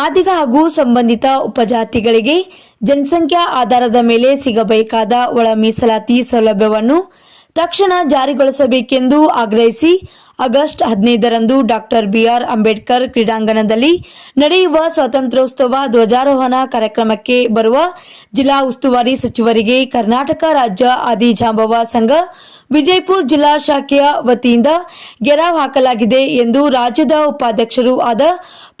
ಮಾದಿಗ ಹಾಗೂ ಸಂಬಂಧಿತ ಉಪಜಾತಿಗಳಿಗೆ ಜನಸಂಖ್ಯಾ ಆಧಾರದ ಮೇಲೆ ಸಿಗಬೇಕಾದ ಒಳ ಮೀಸಲಾತಿ ಸೌಲಭ್ಯವನ್ನು ತಕ್ಷಣ ಜಾರಿಗೊಳಿಸಬೇಕೆಂದು ಆಗ್ರಹಿಸಿ ಆಗಸ್ಟ್ ಹದಿನೈದರಂದು ಡಾಕ್ಟರ್ ಬಿಆರ್ ಅಂಬೇಡ್ಕರ್ ಕ್ರೀಡಾಂಗಣದಲ್ಲಿ ನಡೆಯುವ ಸ್ವಾತಂತ್ರ್ಯೋತ್ಸವ ಧ್ವಜಾರೋಹಣ ಕಾರ್ಯಕ್ರಮಕ್ಕೆ ಬರುವ ಜಿಲ್ಲಾ ಉಸ್ತುವಾರಿ ಸಚಿವರಿಗೆ ಕರ್ನಾಟಕ ರಾಜ್ಯ ಆದಿಜಾಂಬವ ಸಂಘ, ವಿಜಯಪುರ ಜಿಲ್ಲಾ ಶಾಖೆಯ ವತಿಯಿಂದ ಗೆರಾವ್ ಹಾಕಲಾಗಿದೆ ಎಂದು ರಾಜ್ಯದ ಉಪಾಧ್ಯಕ್ಷರು ಆದ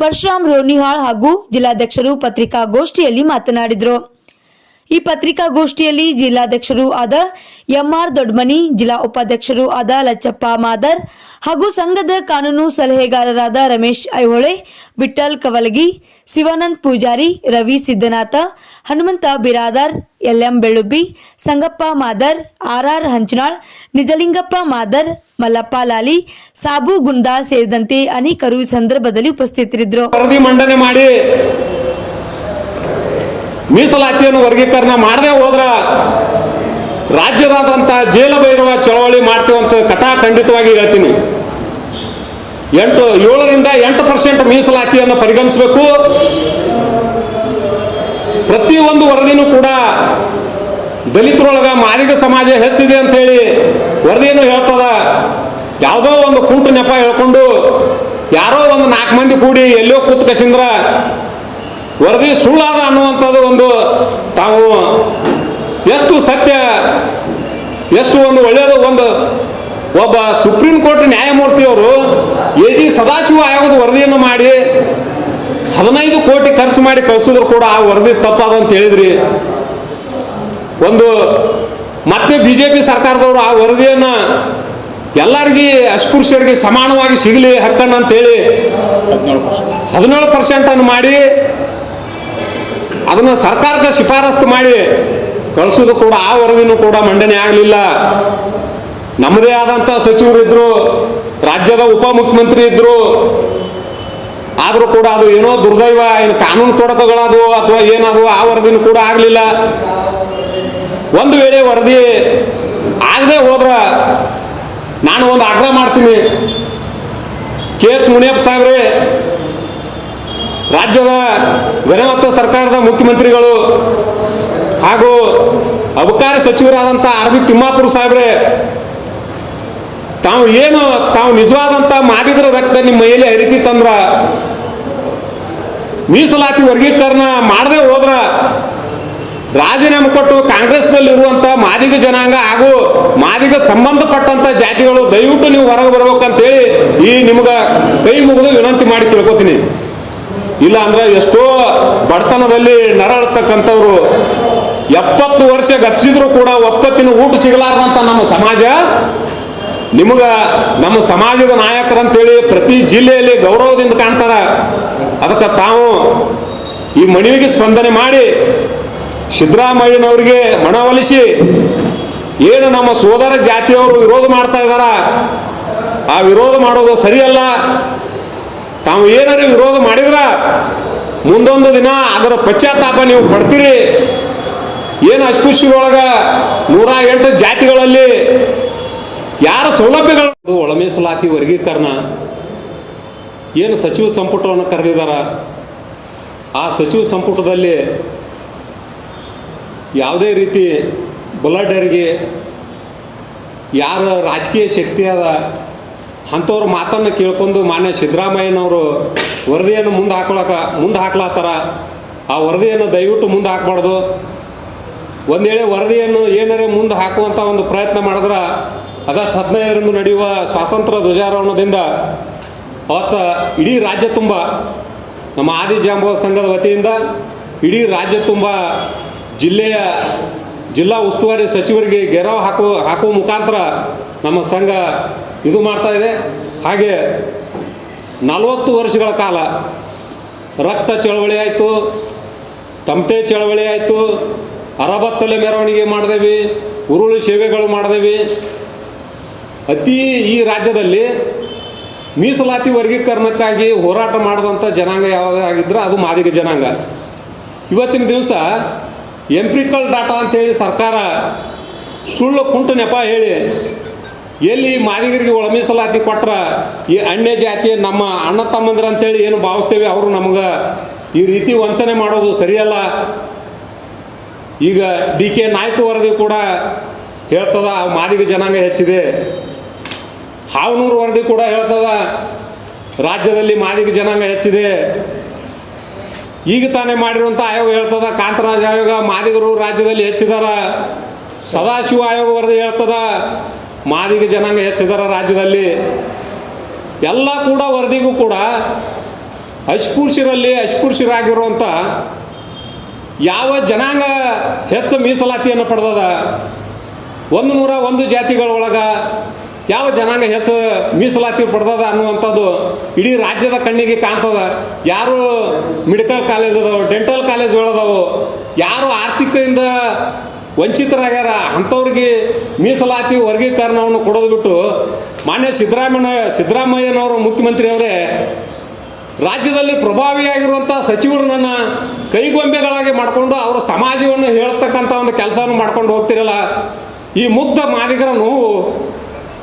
ಪರಶುರಾಮ್ ರೋನಿಹಾಳ್ ಹಾಗೂ ಜಿಲ್ಲಾಧ್ಯಕ್ಷರು ಪತ್ರಿಕಾಗೋಷ್ಠಿಯಲ್ಲಿ ಮಾತನಾಡಿದರು. ಈ ಪತ್ರಿಕಾಗೋಷ್ಠಿಯಲ್ಲಿ ಜಿಲ್ಲಾಧ್ಯಕ್ಷರು ಆದ ಎಂಆರ್ ದೊಡ್ಮನಿ, ಜಿಲ್ಲಾ ಉಪಾಧ್ಯಕ್ಷರು ಆದ ಲಚ್ಚಪ್ಪ ಮಾದರ್ ಹಾಗೂ ಸಂಘದ ಕಾನೂನು ಸಲಹೆಗಾರರಾದ ರಮೇಶ್ ಐಹೊಳೆ ವಿಠಲ್ ಕವಲಗಿ, ಶಿವಾನಂದ್ ಪೂಜಾರಿ, ರವಿ ಸಿದ್ದನಾಥ, ಹನುಮಂತ ಬಿರಾದಾರ್, ಎಲ್ಎಂ ಬೆಳುಬ್ಬಿ ಸಂಗಪ್ಪ ಮಾದರ್ ಆರ್ಆರ್ ಹಂಚನಾಳ್, ನಿಜಲಿಂಗಪ್ಪ ಮಾದರ್, ಮಲ್ಲಪ್ಪ ಲಾಲಿ, ಸಾಬು ಗುಂದಾ ಸೇರಿದಂತೆ ಅನೇಕರು ಸಂದರ್ಭದಲ್ಲಿ ಉಪಸ್ಥಿತರಿದ್ದರು. ಮೀಸಲಾತಿಯನ್ನು ವರ್ಗೀಕರಣ ಮಾಡದೆ ಹೋದ್ರ ರಾಜ್ಯದಾದಂಥ ಜೇಲ ಭೈರವ ಚಳವಳಿ ಮಾಡ್ತೀವಂತ ಕಟಾಖಂಡಿತವಾಗಿ ಹೇಳ್ತೀನಿ. ಎಂಟು, ಏಳರಿಂದ ಎಂಟು ಪರ್ಸೆಂಟ್ ಮೀಸಲಾತಿಯನ್ನು ಪರಿಗಣಿಸಬೇಕು. ಪ್ರತಿಯೊಂದು ವರದಿನೂ ಕೂಡ ದಲಿತರೊಳಗ ಮಾದಿಗ ಸಮಾಜ ಹೆಚ್ಚಿದೆ ಅಂತ ಹೇಳಿ ವರದಿಯನ್ನು ಹೇಳ್ತದ. ಯಾವುದೋ ಒಂದು ಕುಂಟು ನೆಪ ಹೇಳ್ಕೊಂಡು ಯಾರೋ ಒಂದು ನಾಲ್ಕು ಮಂದಿ ಕೂಡಿ ಎಲ್ಲೋ ಕೂತ್ ಕಸಿಂದ್ರ ವರದಿ ಸುಳ್ಳಾದ ಅನ್ನುವಂಥದ್ದು ಒಂದು ತಾವು ಎಷ್ಟು ಸತ್ಯ, ಎಷ್ಟು ಒಂದು ಒಳ್ಳೆಯದು ಒಂದು ಒಬ್ಬ ಸುಪ್ರೀಂ ಕೋರ್ಟ್ ನ್ಯಾಯಮೂರ್ತಿಯವರು ಎ ಜಿ ಸದಾಶಿವ ಆಯೋಗದ ವರದಿಯನ್ನು ಮಾಡಿ ಹದಿನೈದು ಕೋಟಿ ಖರ್ಚು ಮಾಡಿ ಕಳಿಸಿದ್ರು ಕೂಡ ಆ ವರದಿ ತಪ್ಪಾದ ಅಂತ ಹೇಳಿದ್ರಿ. ಒಂದು ಮತ್ತೆ ಬಿ ಜೆ ಪಿ ಸರ್ಕಾರದವರು ಆ ವರದಿಯನ್ನು ಎಲ್ಲರಿಗೆ ಅಸ್ಪೃಶ್ಯರಿಗೆ ಸಮಾನವಾಗಿ ಸಿಗಲಿ ಹಕ್ಕನ್ನು ಅಂತೇಳಿ ಹದಿನೇಳು ಪರ್ಸೆಂಟನ್ನು ಮಾಡಿ ಅದನ್ನು ಸರ್ಕಾರಕ್ಕೆ ಶಿಫಾರಸ್ತು ಮಾಡಿ ಕಳಿಸೋದು ಕೂಡ ಆ ವರದಿನೂ ಕೂಡ ಮಂಡನೆ ಆಗಲಿಲ್ಲ. ನಮ್ಮದೇ ಆದಂಥ ಸಚಿವರು ಇದ್ರು, ರಾಜ್ಯದ ಉಪಮುಖ್ಯಮಂತ್ರಿ ಇದ್ದರು ಆದರೂ ಕೂಡ ಅದು ಏನೋ ದುರ್ದೈವ, ಏನು ಕಾನೂನು ತೊಡಕುಗಳದು ಅಥವಾ ಏನಾದವು ಆ ವರದಿನೂ ಕೂಡ ಆಗಲಿಲ್ಲ. ಒಂದು ವೇಳೆ ವರದಿ ಆಗದೆ ಹೋದ್ರೆ ನಾನು ಒಂದು ಆಗ್ರಹ ಮಾಡ್ತೀನಿ. ಕೆ ಎಚ್ ಮುನಿಯಪ್ಪ ಸಾಹೇಬ್ರೆ ರಾಜ್ಯದ ಗಣಮತ್ತ ಸರ್ಕಾರದ ಮುಖ್ಯಮಂತ್ರಿಗಳು ಹಾಗೂ ಅಬಕಾರ ಸಚಿವರಾದಂಥ ಬಿ ತಿಮ್ಮಾಪುರ ಸಾಹೇಬ್ರೆ, ತಾವು ಏನು, ತಾವು ನಿಜವಾದಂಥ ಮಾದಿಗರ ರಕ್ತ ನಿಮ್ಮ ಮೈಯಲ್ಲಿ ಹರಿತಿತ್ತಂದ್ರ ಮೀಸಲಾತಿ ವರ್ಗೀಕರಣ ಮಾಡದೆ ಹೋದ್ರ ರಾಜೀನಾಮೆ ಕೊಟ್ಟು ಕಾಂಗ್ರೆಸ್ನಲ್ಲಿರುವಂಥ ಮಾದಿಗ ಜನಾಂಗ ಹಾಗೂ ಮಾದಿಗ ಸಂಬಂಧಪಟ್ಟಂತ ಜಾತಿಗಳು ದಯವಿಟ್ಟು ನೀವು ಹೊರಗೆ ಬರ್ಬೇಕಂತೇಳಿ ಈ ನಿಮ್ಗೆ ಕೈ ಮುಗಿದು ವಿನಂತಿ ಮಾಡಿ ಕೇಳ್ಕೊತೀನಿ. ಇಲ್ಲ ಅಂದ್ರೆ ಎಷ್ಟೋ ಬಡತನದಲ್ಲಿ ನರಳತಕ್ಕಂಥವ್ರು ಎಪ್ಪತ್ತು ವರ್ಷ ಗತಿಸಿದ್ರು ಕೂಡ ಒಪ್ಪತ್ತಿನ ಊಟ ಸಿಗಲಾರ್ದಂತ ನಮ್ಮ ಸಮಾಜ, ನಿಮಗ ನಮ್ಮ ಸಮಾಜದ ನಾಯಕರಂತೇಳಿ ಪ್ರತಿ ಜಿಲ್ಲೆಯಲ್ಲಿ ಗೌರವದಿಂದ ಕಾಣ್ತಾರ. ಅದಕ್ಕೆ ತಾವು ಈ ಮನವಿಗೆ ಸ್ಪಂದನೆ ಮಾಡಿ ಸಿದ್ದರಾಮಯ್ಯನವರಿಗೆ ಮನವೊಲಿಸಿ ಏನು ನಮ್ಮ ಸೋದರ ಜಾತಿಯವರು ವಿರೋಧ ಮಾಡ್ತಾ ಇದ್ದಾರ? ಆ ವಿರೋಧ ಮಾಡೋದು ಸರಿಯಲ್ಲ. ತಾವು ಏನಾರ ವಿರೋಧ ಮಾಡಿದ್ರ ಮುಂದೊಂದು ದಿನ ಅದರ ಪಶ್ಚಾತ್ತಾಪ ನೀವು ಪಡ್ತೀರಿ. ಏನು ಅಸ್ಪೃಶ್ಯರೊಳಗ ನೂರ ಎಂಟು ಜಾತಿಗಳಲ್ಲಿ ಯಾರ ಸೌಲಭ್ಯಗಳು ಒಳಮೀಸಲಾತಿ ಒಳ ಮೀಸಲಾತಿ ವರ್ಗೀಕರಣ. ಏನು ಸಚಿವ ಸಂಪುಟವನ್ನು ಕರೆದಿದ್ದಾರೆ ಆ ಸಚಿವ ಸಂಪುಟದಲ್ಲಿ ಯಾವುದೇ ರೀತಿ ಬುಲಡರಿಗೆ ಯಾರ ರಾಜಕೀಯ ಶಕ್ತಿ ಅದ ಅಂಥವ್ರ ಮಾತನ್ನು ಕೇಳ್ಕೊಂಡು ಮಾನ್ಯ ಸಿದ್ದರಾಮಯ್ಯನವರು ವರದಿಯನ್ನು ಮುಂದೆ ಹಾಕೊಳಕ ಮುಂದೆ ಹಾಕ್ಲಾತ್ತಾರ. ಆ ವರದಿಯನ್ನು ದಯವಿಟ್ಟು ಮುಂದೆ ಹಾಕ್ಬಾರ್ದು. ಒಂದು ವೇಳೆ ವರದಿಯನ್ನು ಏನಾರ ಮುಂದೆ ಹಾಕುವಂಥ ಒಂದು ಪ್ರಯತ್ನ ಮಾಡಿದ್ರೆ ಆಗಸ್ಟ್ ಹದಿನೈದರಂದು ನಡೆಯುವ ಸ್ವಾತಂತ್ರ್ಯ ಧ್ವಜಾರೋಹಣದಿಂದ ಅವತ್ತ ಇಡೀ ರಾಜ್ಯ ತುಂಬ ನಮ್ಮ ಆದಿ ಜಾಂಬವ ಸಂಘದ ವತಿಯಿಂದ ಇಡೀ ರಾಜ್ಯ ತುಂಬ ಜಿಲ್ಲೆಯ ಜಿಲ್ಲಾ ಉಸ್ತುವಾರಿ ಸಚಿವರಿಗೆ ಗೆರವು ಹಾಕುವ ಹಾಕುವ ಮುಖಾಂತರ ನಮ್ಮ ಸಂಘ ಇದು ಮಾಡ್ತಾ ಇದೆ. ಹಾಗೆ ನಲವತ್ತು ವರ್ಷಗಳ ಕಾಲ ರಕ್ತ ಚಳವಳಿ ಆಯಿತು ತಮಟೆ ಚಳವಳಿ ಆಯಿತು, ಅರಬತ್ತಲೆ ಮೆರವಣಿಗೆ ಮಾಡಿದೆವಿ, ಉರುಳು ಸೇವೆಗಳು ಮಾಡಿದೆವಿ. ಅತಿ ಈ ರಾಜ್ಯದಲ್ಲಿ ಮೀಸಲಾತಿ ವರ್ಗೀಕರಣಕ್ಕಾಗಿ ಹೋರಾಟ ಮಾಡಿದಂಥ ಜನಾಂಗ ಯಾವುದೇ ಯಾವುದಾಗಿದ್ರೆ ಅದು ಮಾದಿಗ ಜನಾಂಗ. ಇವತ್ತಿನ ದಿವಸ ಎಂಪ್ರಿಕಲ್ ಡಾಟಾ ಅಂತೇಳಿ ಸರ್ಕಾರ ಸುಳ್ಳು ಕುಂಟು ನೆಪ ಹೇಳಿ ಎಲ್ಲಿ ಮಾದಿಗರಿಗೆ ಒಳ ಮೀಸಲಾತಿ ಕೊಟ್ರ ಈ ಅನ್ಯ ಜಾತಿ ನಮ್ಮ ಅಣ್ಣ ತಮ್ಮಂದ್ರ ಅಂತೇಳಿ ಏನು ಭಾವಿಸ್ತೇವೆ, ಅವರು ನಮಗೆ ಈ ರೀತಿ ವಂಚನೆ ಮಾಡೋದು ಸರಿಯಲ್ಲ. ಈಗ ಡಿ ಕೆ ನಾಯ್ಕ ವರದಿ ಕೂಡ ಹೇಳ್ತದ ಮಾದಿಗ ಜನಾಂಗ ಹೆಚ್ಚಿದೆ. ಹಾವನೂರು ವರದಿ ಕೂಡ ಹೇಳ್ತದ, ರಾಜ್ಯದಲ್ಲಿ ಮಾದಿಗ ಜನಾಂಗ ಹೆಚ್ಚಿದೆ. ಈಗ ತಾನೇ ಮಾಡಿರುವಂಥ ಆಯೋಗ ಹೇಳ್ತದ, ಕಾಂತರಾಜ ಆಯೋಗ ಮಾದಿಗರು ರಾಜ್ಯದಲ್ಲಿ ಹೆಚ್ಚಿದಾರ. ಸದಾಶಿವ ಆಯೋಗ ವರದಿ ಹೇಳ್ತದ ಮಾದಿಗ ಜನಾಂಗ ಹೆಚ್ಚಿದಾರ ರಾಜ್ಯದಲ್ಲಿ, ಎಲ್ಲ ಕೂಡ ವರದಿಗೂ ಕೂಡ ಅಸ್ಪೃಶ್ಯರಲ್ಲಿ ಅಸ್ಪೃಶ್ಯರಾಗಿರುವಂಥ ಯಾವ ಜನಾಂಗ ಹೆಚ್ಚು ಮೀಸಲಾತಿಯನ್ನು ಪಡೆದದ, ಒಂದು ನೂರ ಒಂದು ಜಾತಿಗಳೊಳಗೆ ಯಾವ ಜನಾಂಗ ಹೆಚ್ಚು ಮೀಸಲಾತಿ ಪಡೆದದ ಅನ್ನುವಂಥದ್ದು ಇಡೀ ರಾಜ್ಯದ ಕಣ್ಣಿಗೆ ಕಾಣ್ತದ. ಯಾರು ಮೆಡಿಕಲ್ ಕಾಲೇಜ್ ಅದಾವೆ, ಡೆಂಟಲ್ ಕಾಲೇಜ್ಗಳದಾವು ಯಾರು ಆರ್ಥಿಕದಿಂದ ವಂಚಿತರಾಗ್ಯಾರ, ಅಂಥವ್ರಿಗೆ ಮೀಸಲಾತಿ ವರ್ಗೀಕರಣವನ್ನು ಕೊಡೋದು ಬಿಟ್ಟು ಮಾನ್ಯ ಸಿದ್ದರಾಮಯ್ಯ, ಸಿದ್ದರಾಮಯ್ಯನವರು ಮುಖ್ಯಮಂತ್ರಿಯವರೇ, ರಾಜ್ಯದಲ್ಲಿ ಪ್ರಭಾವಿಯಾಗಿರುವಂಥ ಸಚಿವರನ್ನ ಕೈಗೊಂಬೆಗಳಾಗಿ ಮಾಡಿಕೊಂಡು ಅವರ ಸಮಾಜವನ್ನು ಹೇಳ್ತಕ್ಕಂಥ ಒಂದು ಕೆಲಸವನ್ನು ಮಾಡ್ಕೊಂಡು ಹೋಗ್ತಿರಲ್ಲ, ಈ ಮುಗ್ಧ ಮಾದಿಗರ ನೋವು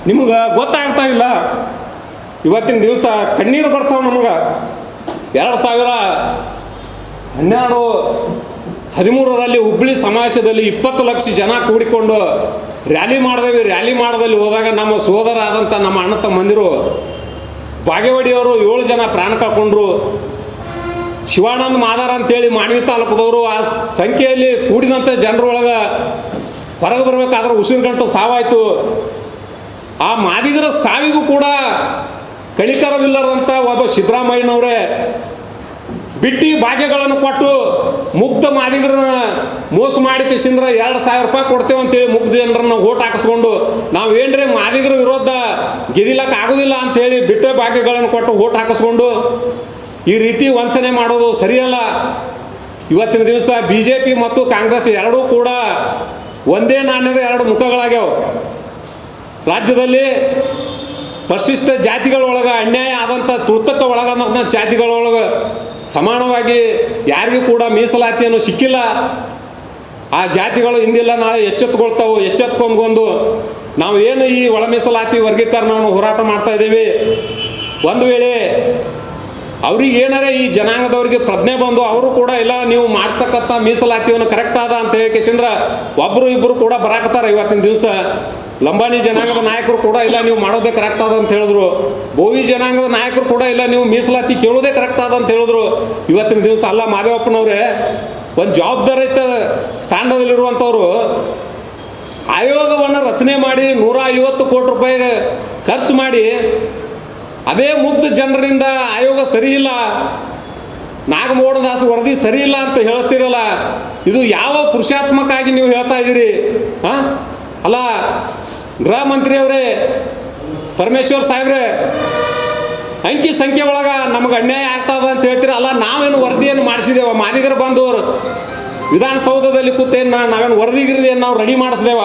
ನಿಮ್ಗೆ ಗೊತ್ತಾಗ್ತಾ ಇಲ್ಲ. ಇವತ್ತಿನ ದಿವಸ ಕಣ್ಣೀರು ಬರ್ತಾವೆ ನಮ್ಗೆ. ಎರಡು ಸಾವಿರ ಹನ್ನೆರಡು ಹದಿಮೂರರಲ್ಲಿ ಹುಬ್ಬಳ್ಳಿ ಸಮಾವೇಶದಲ್ಲಿ ಇಪ್ಪತ್ತು ಲಕ್ಷ ಜನ ಕೂಡಿಕೊಂಡು ರ್ಯಾಲಿ ಮಾಡಿದೆವು. ರ್ಯಾಲಿ ಮಾಡದಲ್ಲಿ ಹೋದಾಗ ನಮ್ಮ ಸೋದರ ಆದಂಥ ನಮ್ಮ ಅಣ್ಣ ತಮ್ಮಂದಿರು ಬಾಗೇವಾಡಿಯವರು ಏಳು ಜನ ಪ್ರಾಣ ಕಳ್ಕೊಂಡ್ರು. ಶಿವಾನಂದ ಮಾದಾರ ಅಂತೇಳಿ ಮಾನವಿ ತಾಲೂಕದವರು ಆ ಸಂಖ್ಯೆಯಲ್ಲಿ ಕೂಡಿದಂಥ ಜನರೊಳಗೆ ಹೊರಗೆ ಬರಬೇಕಾದ್ರೆ ಉಸಿರುಗಂಟು ಸಾವಾಯಿತು. ಆ ಮಾದಿಗರ ಸಾವಿಗೂ ಕೂಡ ಕಣಿಕರವಿಲ್ಲದಂಥ ಒಬ್ಬ ಸಿದ್ದರಾಮಯ್ಯನವರೇ ಬಿಟ್ಟಿ ಭಾಗ್ಯಗಳನ್ನು ಕೊಟ್ಟು ಮುಗ್ಧ ಮಾದಿಗರನ್ನ ಮೋಸ ಮಾಡಿ ಕಿಸಿಂದ್ರ ಎರಡು ಸಾವಿರ ರೂಪಾಯಿ ಕೊಡ್ತೇವೆ ಅಂತೇಳಿ ಮುಗ್ಧ ಜನರನ್ನ ಓಟ್ ಹಾಕಿಸ್ಕೊಂಡು, ನಾವು ಏನ್ರಿ ಮಾದಿಗರ ವಿರೋಧ ಗೆದಿಲಕ್ಕೆ ಆಗೋದಿಲ್ಲ ಅಂತೇಳಿ ಬಿಟ್ಟ ಭಾಗ್ಯಗಳನ್ನು ಕೊಟ್ಟು ಓಟ್ ಹಾಕಿಸ್ಕೊಂಡು ಈ ರೀತಿ ವಂಚನೆ ಮಾಡೋದು ಸರಿಯಲ್ಲ. ಇವತ್ತಿನ ದಿವಸ ಬಿ ಜೆ ಪಿ ಮತ್ತು ಕಾಂಗ್ರೆಸ್ ಎರಡೂ ಕೂಡ ಒಂದೇ ನಾಣ್ಯದ ಎರಡು ಮುಖಗಳಾಗ್ಯಾವ. ರಾಜ್ಯದಲ್ಲಿ ಪರಿಶಿಷ್ಟ ಜಾತಿಗಳೊಳಗೆ, ಅನ್ಯಾಯ ಆದಂಥ ತುರ್ತಕ್ಕೆ ಒಳಗಾದಂಥ ಜಾತಿಗಳೊಳಗೆ ಸಮಾನವಾಗಿ ಯಾರಿಗೂ ಕೂಡ ಮೀಸಲಾತಿಯನ್ನು ಸಿಕ್ಕಿಲ್ಲ. ಆ ಜಾತಿಗಳು ಹಿಂದಿಲ್ಲ ನಾಳೆ ಎಚ್ಚೆತ್ಕೊಳ್ತಾವೆ ಒಂದು ನಾವು ಏನು ಈ ಒಳ ಮೀಸಲಾತಿ ವರ್ಗೀಕರಣವನ್ನು ಹೋರಾಟ ಮಾಡ್ತಾ ಇದ್ದೀವಿ? ಒಂದು ವೇಳೆ ಅವ್ರಿಗೆ ಏನಾರೇ ಈ ಜನಾಂಗದವ್ರಿಗೆ ಪ್ರಜ್ಞೆ ಬಂದು ಅವರು ಕೂಡ ಇಲ್ಲ, ನೀವು ಮಾಡ್ತಕ್ಕಂಥ ಮೀಸಲಾತಿಯನ್ನು ಕರೆಕ್ಟ್ ಆದ ಅಂತ ಹೇಳಿ ಕೇಶಂದ್ರ ಒಬ್ಬರು ಇಬ್ಬರು ಕೂಡ ಬರಾಕತ್ತಾರ ಇವತ್ತಿನ ದಿವಸ. ಲಂಬಾಣಿ ಜನಾಂಗದ ನಾಯಕರು ಕೂಡ ಇಲ್ಲ, ನೀವು ಮಾಡೋದೇ ಕರೆಕ್ಟ್ ಆದ ಅಂತ ಹೇಳಿದ್ರು. ಬೋವಿ ಜನಾಂಗದ ನಾಯಕರು ಕೂಡ ಇಲ್ಲ, ನೀವು ಮೀಸಲಾತಿ ಕೇಳೋದೇ ಕರೆಕ್ಟ್ ಆದ ಅಂತ ಹೇಳಿದ್ರು. ಇವತ್ತಿನ ದಿವಸ ಅಲ್ಲ, ಮಾದೇವಪ್ಪನವ್ರೆ, ಒಂದು ಜವಾಬ್ದಾರಿತ ಸ್ಥಾನದಲ್ಲಿರುವಂಥವ್ರು ಆಯೋಗವನ್ನು ರಚನೆ ಮಾಡಿ ನೂರ ಐವತ್ತು ಕೋಟಿ ರೂಪಾಯಿ ಖರ್ಚು ಮಾಡಿ ಅದೇ ಮುಗ್ಧ ಜನರಿಂದ ಆಯೋಗ ಸರಿ ಇಲ್ಲ, ನಾಗಮೋಹನದಾಸ್ ವರದಿ ಸರಿ ಇಲ್ಲ ಅಂತ ಹೇಳಿಸ್ತಿರಲ್ಲ, ಇದು ಯಾವ ಪುರುಷಾತ್ಮಕ ಆಗಿ ನೀವು ಹೇಳ್ತಾ ಇದ್ದೀರಿ? ಹಾಂ? ಅಲ್ಲ ಗೃಹ ಮಂತ್ರಿಯವರೇ ಪರಮೇಶ್ವರ್ ಸಾಹೇಬ್ರೆ, ಅಂಕಿ ಸಂಖ್ಯೆ ಒಳಗೆ ನಮಗೆ ಅನ್ಯಾಯ ಆಗ್ತದ ಅಂತ ಹೇಳ್ತೀರ? ಅಲ್ಲ, ನಾವೇನು ವರದಿಯನ್ನು ಮಾಡಿಸಿದೇವ? ಮಾದಿಗರು ಬಂದವರು ವಿಧಾನಸೌಧದಲ್ಲಿ ಕೂತೇನು ನಾವೇನು ವರದಿ ಗಿರದಿ ನಾವು ರೆಡಿ ಮಾಡಿಸ್ದೇವ?